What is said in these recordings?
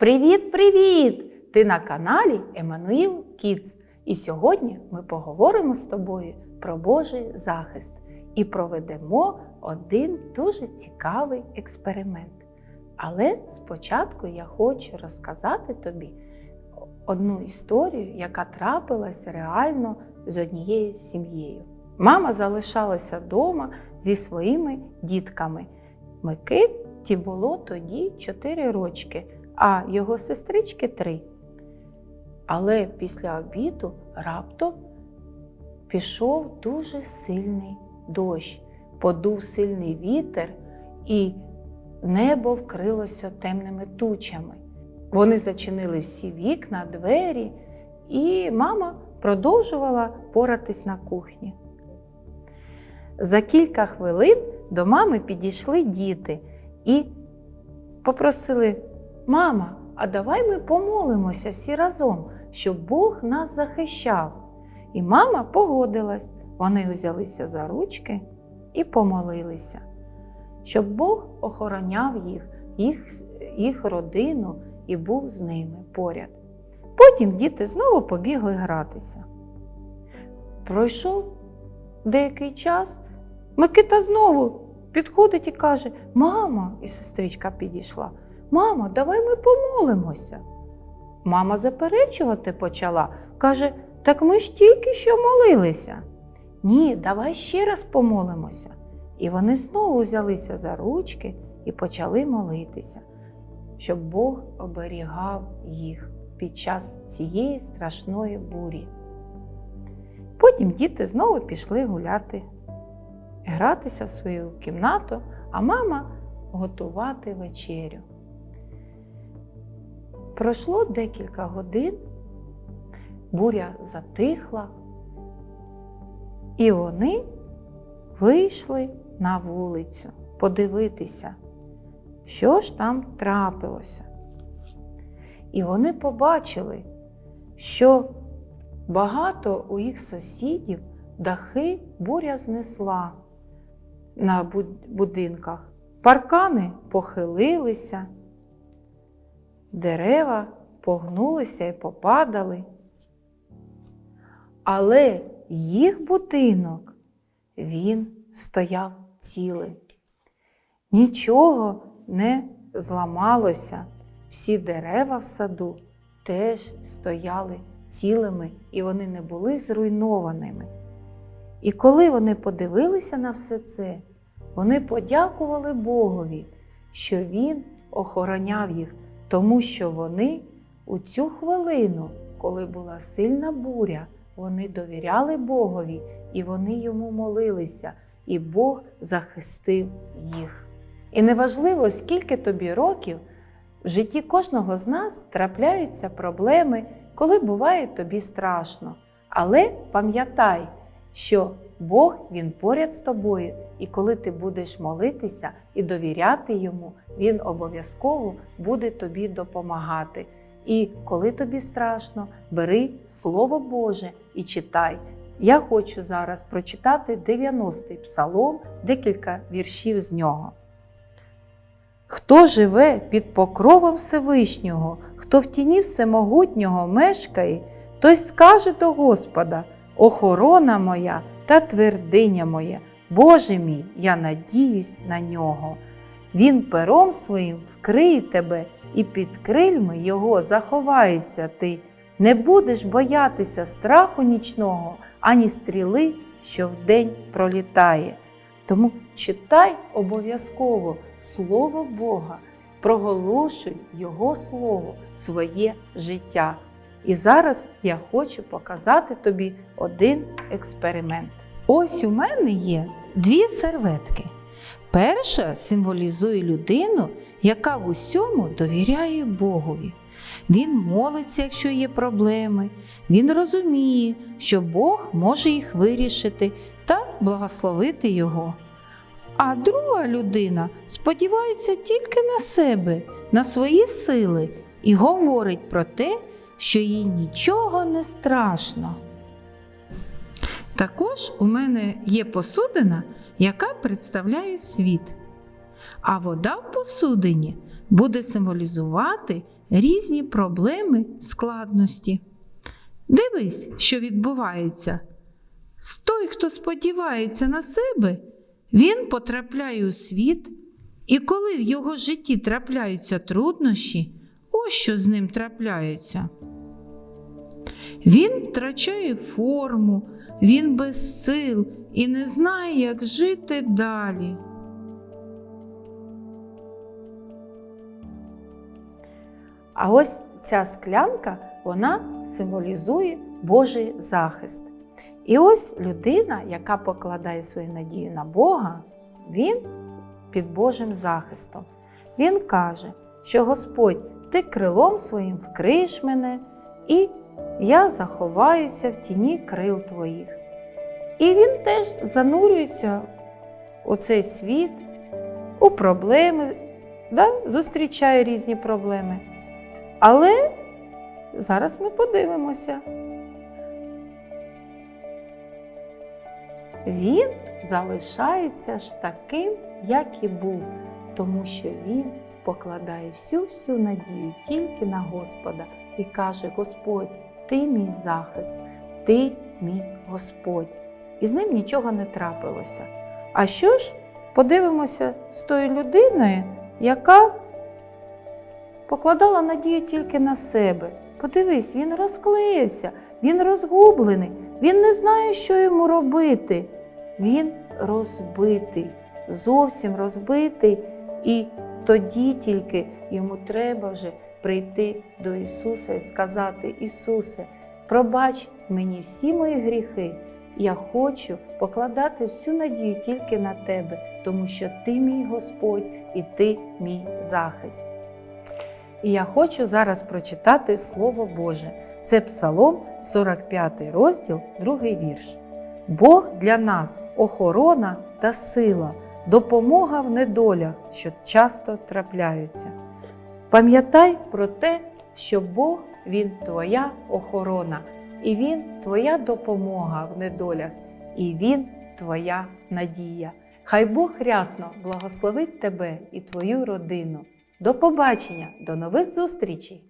Привіт-привіт! Ти на каналі Еммануїл Кіц. І сьогодні ми поговоримо з тобою про Божий захист і проведемо один дуже цікавий експеримент. Але спочатку я хочу розказати тобі одну історію, яка трапилася реально з однією сім'єю. Мама залишалася вдома зі своїми дітками. Микиті було тоді 4 рочки, а його сестрички 3. Але після обіду раптом пішов дуже сильний дощ, подув сильний вітер, і небо вкрилося темними тучами. Вони зачинили всі вікна, двері, і мама продовжувала поратись на кухні. За кілька хвилин до мами підійшли діти і попросили: Мама, а давай ми помолимося всі разом, щоб Бог нас захищав. І мама погодилась. Вони взялися за ручки і помолилися, щоб Бог охороняв їх, їх, їх родину і був з ними поряд. Потім діти знову побігли гратися. Пройшов деякий час, Микита знову підходить і каже: Мама, і сестричка підійшла. Мама, давай ми помолимося. Мама заперечувати почала, каже: Так ми ж тільки що молилися. Ні, давай ще раз помолимося. І вони знову взялися за ручки і почали молитися, щоб Бог оберігав їх під час цієї страшної бурі. Потім діти знову пішли гуляти, гратися в свою кімнату, а мама готувати вечерю. Пройшло декілька годин, буря затихла, і вони вийшли на вулицю подивитися, що ж там трапилося. І вони побачили, що багато у їх сусідів дахи буря знесла на будинках, паркани похилилися, дерева погнулися і попадали. Але їх будинок він стояв цілим. Нічого не зламалося, всі дерева в саду теж стояли цілими і вони не були зруйнованими. І коли вони подивилися на все це, вони подякували Богові, що Він охороняв їх, тому що вони у цю хвилину, коли була сильна буря, вони довіряли Богові і вони йому молилися, і Бог захистив їх. І неважливо, скільки тобі років, в житті кожного з нас трапляються проблеми, коли буває тобі страшно. Але пам'ятай, що Бог Він поряд з тобою, і коли ти будеш молитися і довіряти йому, Він обов'язково буде тобі допомагати. І коли тобі страшно, бери Слово Боже і читай. Я хочу зараз прочитати 90-й псалом, декілька віршів з нього. Хто живе під покровом Всевишнього, хто в тіні всемогутнього мешкає, той скаже до Господа: Охорона моя та твердиня моя, Боже мій, я надіюсь на нього. Він пером своїм вкриє тебе, і під крильми його заховаєшся ти. Не будеш боятися страху нічного, ані стріли, що вдень пролітає. Тому читай обов'язково Слово Бога, проголошуй Його Слово, своє життя. І зараз я хочу показати тобі один експеримент. Ось у мене є дві серветки. Перша символізує людину, яка в усьому довіряє Богові. Він молиться, якщо є проблеми, він розуміє, що Бог може їх вирішити та благословити його. А друга людина сподівається тільки на себе, на свої сили і говорить про те, що їй нічого не страшно. Також у мене є посудина, яка представляє світ. А вода в посудині буде символізувати різні проблеми, складності. Дивись, що відбувається. Той, хто сподівається на себе, він потрапляє у світ, і коли в його житті трапляються труднощі, ось що з ним трапляється. Він втрачає форму, він без сил і не знає, як жити далі. А ось ця склянка вона символізує Божий захист. І ось людина, яка покладає свою надію на Бога, він під Божим захистом. Він каже, що Господь, ти крилом своїм вкриєш мене, і я заховаюся в тіні крил твоїх. І він теж занурюється у цей світ, у проблеми, да? зустрічає різні проблеми. Але зараз ми подивимося. Він залишається ж таким, як і був, тому що він покладає всю всю надію тільки на Господа і каже: Господь, ти мій захист, ти мій Господь. І з ним нічого не трапилося. А що ж, подивимося з тою людиною, яка покладала надію тільки на себе. Подивись, він розклеївся, він розгублений, він не знає, що йому робити. Він розбитий, зовсім розбитий, і тоді тільки йому треба вже прийти до Ісуса і сказати: Ісусе, пробач мені всі мої гріхи. Я хочу покладати всю надію тільки на Тебе, тому що Ти мій Господь і Ти мій захист. І я хочу зараз прочитати Слово Боже. Це Псалом, 45 розділ, другий вірш. Бог для нас охорона та сила, допомога в недолях, що часто трапляються. Пам'ятай про те, що Бог Він твоя охорона, і Він твоя допомога в недолях, і Він твоя надія. Хай Бог рясно благословить тебе і твою родину. До побачення, до нових зустрічей!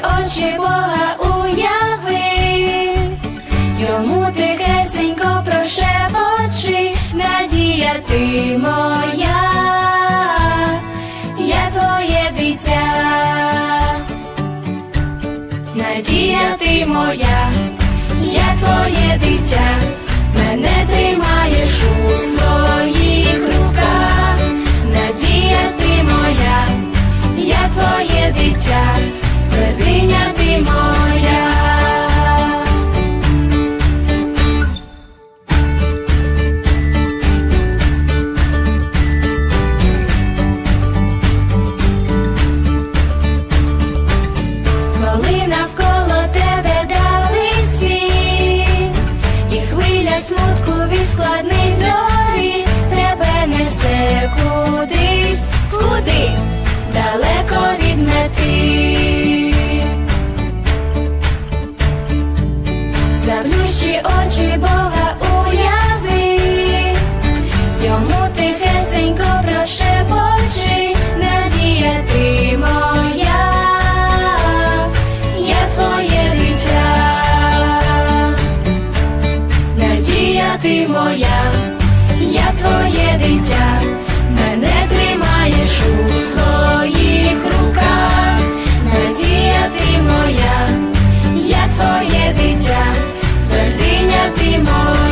Очі Бога уяви, йому тихесенько прошепочи, надія ти моя, я твоє дитя, надія ти моя, я твоє дитя, очі Бога уяви, йому тихесенько прошепочи, надія ти моя, я твоє дитя, надія ти моя, я твоє дитя. my